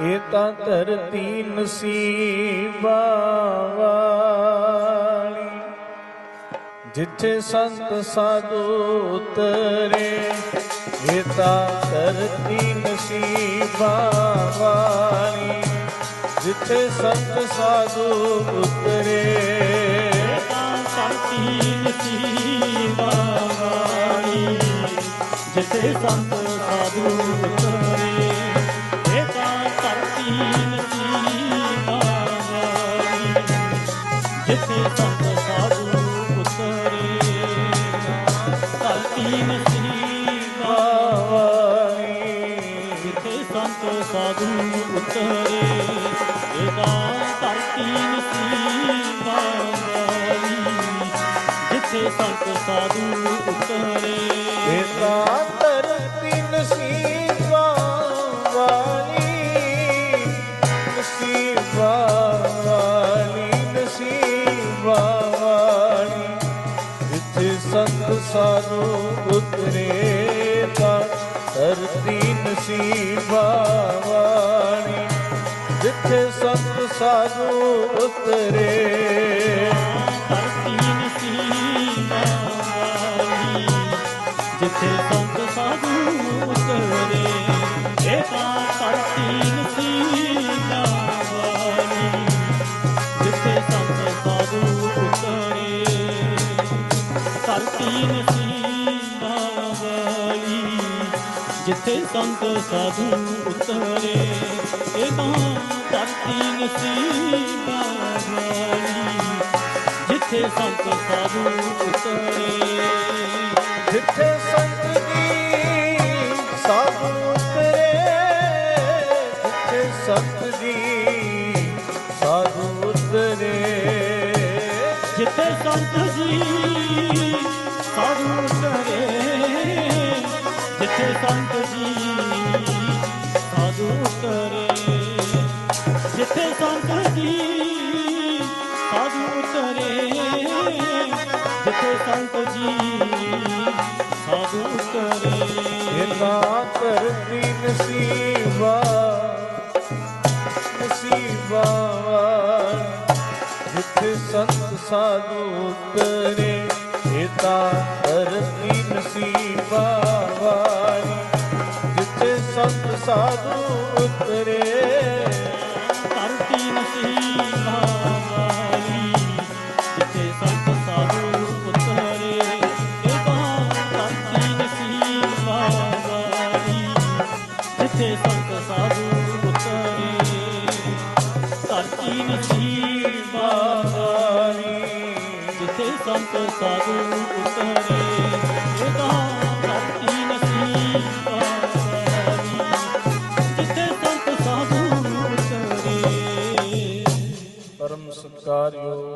ਇਹ ਤਾਂ ਧਰਤੀ ਨਸੀਬਾਂ ਵਾਲੀ। ਜਿੱਥੇ ਸੰਤ ਸਾਧੂ ਉਤਰੇ, ਇਹ ਤਾਂ ਧਰਤੀ ਨਸੀਬਾਂ ਵਾਲੀ। ਜਿੱਥੇ ਸੰਤ ਸਾਧੂ ਉਤਰੇ ਤਾਂ ਸੰਤੀ ਨਸੀਬਾਂ ਵਾਲੀ। ਜਿੱਥੇ ਸੰਤ ਸਾਧੂ ਉਤਰੇ ਸਾਧੂ ਉਤਰੇ ਧਰਤੀ ਨਸੀਬਾਂ ਵਾਲੀ ਜਿੱਥੇ ਸੰਤ ਸਾਧੂ ਇਹਦਾ ਧਰਤੀ ਨਸੀਬਾਂ ਸਾਨੂੰ ਉਤਰੇ ਤਾਂ ਧਰਤੀ ਨਸੀਬਾਂ ਜਿੱਥੇ ਸੰਤ ਸਾਧੂ ਉਤਰੇ ਧਰਤੀ ਨਸੀਬਾਂ ਜਿੱਥੇ ਨਸੀਬਾਂ ਵਾਲੀ ਜਿੱਥੇ ਸੰਤ ਸਾਧੂ ਉਤਰੇ ਇਹ ਤਾਂ ਧਰਤੀ ਨਸੀਬਾਂ ਵਾਲੀ ਜਿੱਥੇ ਸੰਤ ਸਾਧੂ ਉਤਰੇ ਜਿੱਥੇ ਸੰਤ ਜੀ ਸਾਧੂ ਉਤਰੇ ਜਿੱਥੇ ਸੰਤ ਜੀ ਸਾਧੂ ਉਤਰੇ ਜਿੱਥੇ ਸੰਤ ਜੀ ਸਾਧੂ ਉਤਰੇ ਜਿੱਥੇ ਸੰਤ ਜੀ, ਸਾਧੂ ਉਤਰੇ ਜਿੱਥੇ ਸੰਤ ਜੀ, ਸਾਧੂ ਉਤਰੇ ਜਿੱਥੇ ਸੰਤ ਜੀ, ਸਾਧੂ ਉਤਰੇ ਇਹ ਤਾਂ ਨਸੀਬਾ ਨਸੀਬਾ ਜਿੱਥੇ ਸੰਤ ਸਾਧੂ ਉਤਰੇ ਇਹ ਤਾਂ ਨਸੀਬਾ ਵਾਲੀ ਜਿੱਥੇ ਸੰਤ ਸਾਧੂ ਉਤਰੇ। ਧਰਤੀ ਨਸੀਬਾਂ ਵਾਲੀ ਜਿੱਥੇ ਸੰਤ ਸਾਧੂ ਉਤਰੇ। ਇਹ ਤਾਂ ਧਰਤੀ ਨਸੀਬਾਂ ਵਾਲੀ ਜਿੱਥੇ ਸੰਤ ਸਾਧੂ ਉਤਰੇ। ਧਰਤੀ ਨਸੀਬਾਂ ਸੰਤ ਸਾਧੂ ਉਤਰੇ। ਇਹ ਤਾਂ ਧਰਤੀ ਜਿੱਥੇ ਸੰਤ ਸਾਧੂ ਉਤਰੇ। ਪਰਮ ਸਤਕਾਰਯੋਗ